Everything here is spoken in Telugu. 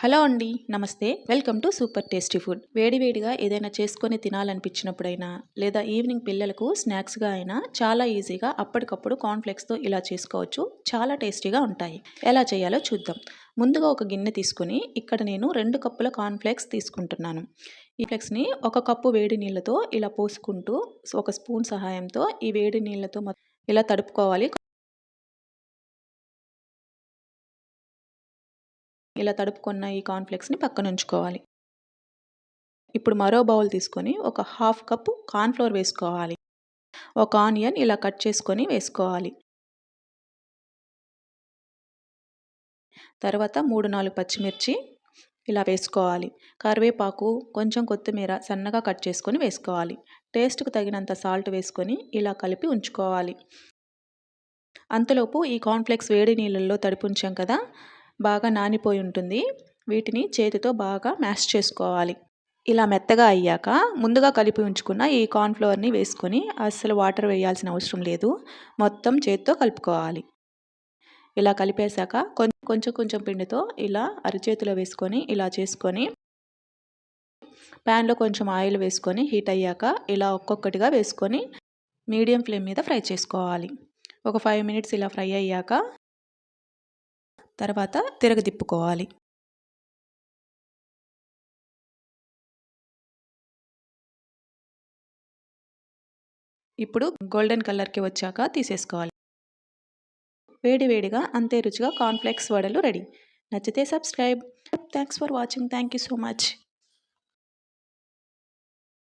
హలో అండి నమస్తే. Welcome to super tasty food. వేడివేడిగా ఏదైనా చేసుకొని తినాలనిపించినప్పుడైనా లేదా ఈవినింగ్ పిల్లలకు స్నాక్స్గా అయినా చాలా ఈజీగా అప్పటికప్పుడు కార్న్ఫ్లెక్స్తో ఇలా చేసుకోవచ్చు. చాలా టేస్టీగా ఉంటాయి. ఎలా చేయాలో చూద్దాం. ముందుగా ఒక గిన్నె తీసుకుని ఇక్కడ నేను రెండు కప్పుల కార్న్ఫ్లెక్స్ తీసుకుంటున్నాను. ఈ ఫ్లెక్స్ని ఒక కప్పు వేడి నీళ్ళతో ఇలా పోసుకుంటూ ఒక స్పూన్ సహాయంతో ఈ వేడి నీళ్ళతో ఇలా తడుపుకోవాలి. ఇలా తడుపుకున్న ఈ కార్న్ఫ్లెక్స్ని పక్కన ఉంచుకోవాలి ఇప్పుడు మరో బౌల్ తీసుకొని ఒక హాఫ్ కప్ కార్న్ఫ్లోర్ వేసుకోవాలి. ఒక ఆనియన్ ఇలా కట్ చేసుకొని వేసుకోవాలి. తర్వాత మూడు నాలుగు పచ్చిమిర్చి ఇలా వేసుకోవాలి. కరివేపాకు కొంచెం కొత్తిమీర సన్నగా కట్ చేసుకొని వేసుకోవాలి. టేస్ట్కు తగినంత సాల్ట్ వేసుకొని ఇలా కలిపి ఉంచుకోవాలి. అంతలోపు ఈ కార్న్ఫ్లెక్స్ వేడి నీళ్ళల్లో తడిపి ఉంచాం కదా బాగా నానిపోయి ఉంటుంది. వీటిని చేతితో బాగా మ్యాష్ చేసుకోవాలి. ఇలా మెత్తగా అయ్యాక ముందుగా కలిపి ఉంచుకున్న ఈ కార్న్ఫ్లవర్ని వేసుకొని అస్సలు వాటర్ వేయాల్సిన అవసరం లేదు. మొత్తం చేతితో కలుపుకోవాలి. ఇలా కలిపేశాక కొంచెం కొంచెం పిండితో ఇలా అరిచేతిలో వేసుకొని ఇలా చేసుకొని ప్యాన్లో కొంచెం ఆయిల్ వేసుకొని హీట్ అయ్యాక ఇలా ఒక్కొక్కటిగా వేసుకొని మీడియం ఫ్లేమ్ మీద ఫ్రై చేసుకోవాలి. ఒక ఫైవ్ మినిట్స్ ఇలా ఫ్రై అయ్యాక తర్వాత తిరగదిప్పుకోవాలి. ఇప్పుడు గోల్డెన్ కలర్కి వచ్చాక తీసేసుకోవాలి. వేడి వేడిగా అంతే రుచిగా కాన్ఫ్లెక్స్ వడలు రెడీ. నచ్చితే subscribe thanks for watching thank you so much